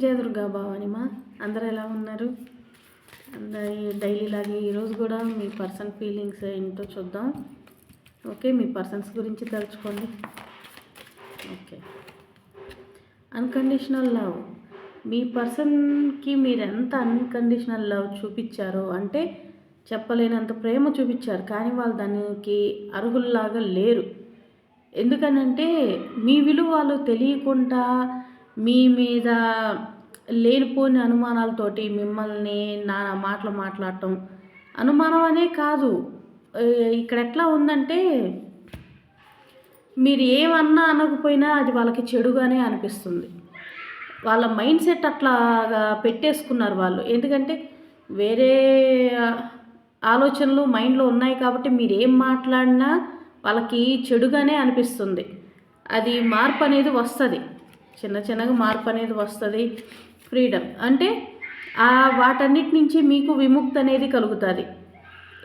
జయ దుర్గా భవానిమా అందరూ ఎలా ఉన్నారు? అందరి డైలీ లాగే ఈరోజు కూడా మీ పర్సన్ ఫీలింగ్స్ ఏంటో చూద్దాం. ఓకే మీ పర్సన్స్ గురించి తలుచుకోండి. ఓకే. Unconditional love. మీ పర్సన్కి మీరు ఎంత అన్కండిషనల్ లవ్ చూపించారో అంటే చెప్పలేనంత ప్రేమ చూపించారు కానీ వాళ్ళు దానికి అర్హుల్లాగా లేరు. ఎందుకనంటే మీ విలువ వాళ్ళు తెలియకుండా మీ మీద లేనిపోని అనుమానాలతోటి మిమ్మల్ని నా మాటలు మాట్లాడటం అనుమానం అనే కాదు. ఇక్కడ ఎట్లా ఉందంటే మీరు ఏమన్నా అనకపోయినా అది వాళ్ళకి చెడుగానే అనిపిస్తుంది. వాళ్ళ మైండ్ సెట్ అట్లాగా పెట్టేసుకున్నారు వాళ్ళు. ఎందుకంటే వేరే ఆలోచనలు మైండ్లో ఉన్నాయి కాబట్టి మీరు ఏం మాట్లాడినా వాళ్ళకి చెడుగానే అనిపిస్తుంది. అది మార్పు అనేది వస్తుంది. చిన్న చిన్నగా మార్పు అనేది వస్తుంది. ఫ్రీడమ్ అంటే ఆ వాటన్నిటి నుంచి మీకు విముక్తి అనేది కలుగుతుంది.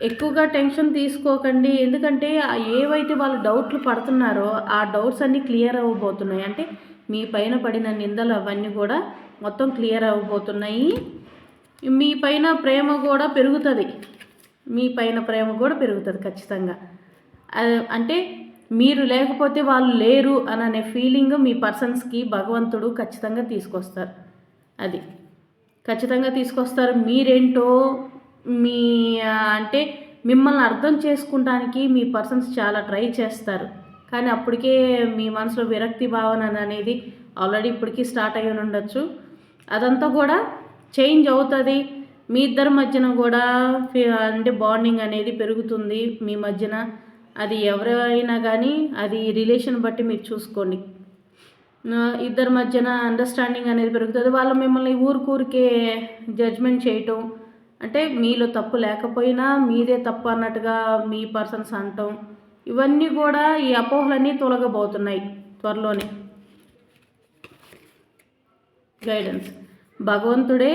ఎక్కువగా టెన్షన్ తీసుకోకండి. ఎందుకంటే ఏవైతే వాళ్ళు డౌట్లు పడుతున్నారో ఆ డౌట్స్ అన్నీ క్లియర్ అవ్వబోతున్నాయి. అంటే మీ పైన పడిన నిందలు అవన్నీ కూడా మొత్తం క్లియర్ అవ్వబోతున్నాయి. మీ పైన ప్రేమ కూడా పెరుగుతుంది. మీ పైన ప్రేమ కూడా పెరుగుతుంది ఖచ్చితంగా. అంటే మీరు లేకపోతే వాళ్ళు లేరు అని అనే ఫీలింగ్ మీ పర్సన్స్కి భగవంతుడు ఖచ్చితంగా తీసుకొస్తారు. అది. ఖచ్చితంగా తీసుకొస్తారు. మీరేంటో మీ అంటే మిమ్మల్ని అర్థం చేసుకుంటానికి మీ పర్సన్స్ చాలా ట్రై చేస్తారు. కానీ అప్పటికే మీ మనసులో విరక్తి భావన అనేది ఆల్రెడీ ఇప్పటికీ స్టార్ట్ అయ్యి ఉండొచ్చు. అదంతా కూడా చేంజ్ అవుతుంది. మీ ఇద్దరి మధ్యన కూడా అంటే బాండింగ్ అనేది పెరుగుతుంది మీ మధ్యన. అది ఎవరైనా కానీ అది రిలేషన్ బట్టి మీరు చూసుకోండి. ఇద్దరి మధ్యన అండర్స్టాండింగ్ అనేది పెరుగుతుంది. వాళ్ళు మిమ్మల్ని ఊరికూరికే జడ్జ్మెంట్ చేయటం అంటే మీలో తప్పు లేకపోయినా మీదే తప్పు అన్నట్టుగా మీ పర్సన్స్ అంటాం ఇవన్నీ కూడా ఈ అపోహలన్నీ తొలగబోతున్నాయి త్వరలోనే. గైడెన్స్ భగవంతుడే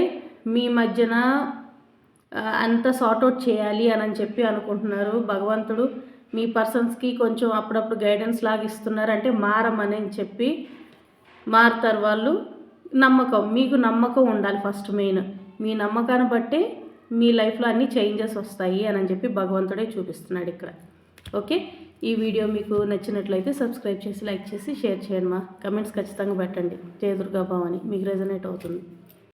మీ మధ్యన అంత సార్ట్అవుట్ చేయాలి అని చెప్పి అనుకుంటున్నారు భగవంతుడు. మీ పర్సన్స్కి కొంచెం అప్పుడప్పుడు గైడెన్స్ లాగా ఇస్తున్నారు అంటే మారమని చెప్పి మారుతారు వాళ్ళు. నమ్మకం మీకు నమ్మకం ఉండాలి ఫస్ట్ మెయిన్ మీ నమ్మకాన్ని బట్టి మీ లైఫ్లో అన్ని చేంజెస్ వస్తాయి అని చెప్పి భగవంతుడే చూపిస్తున్నాడు ఇక్కడ. ఓకే? ఈ వీడియో మీకు నచ్చినట్లయితే సబ్స్క్రైబ్ చేసి లైక్ చేసి షేర్ చేయండి మా. కమెంట్స్ ఖచ్చితంగా పెట్టండి. జయ భావని మీకు రెజనేట్ అవుతుంది.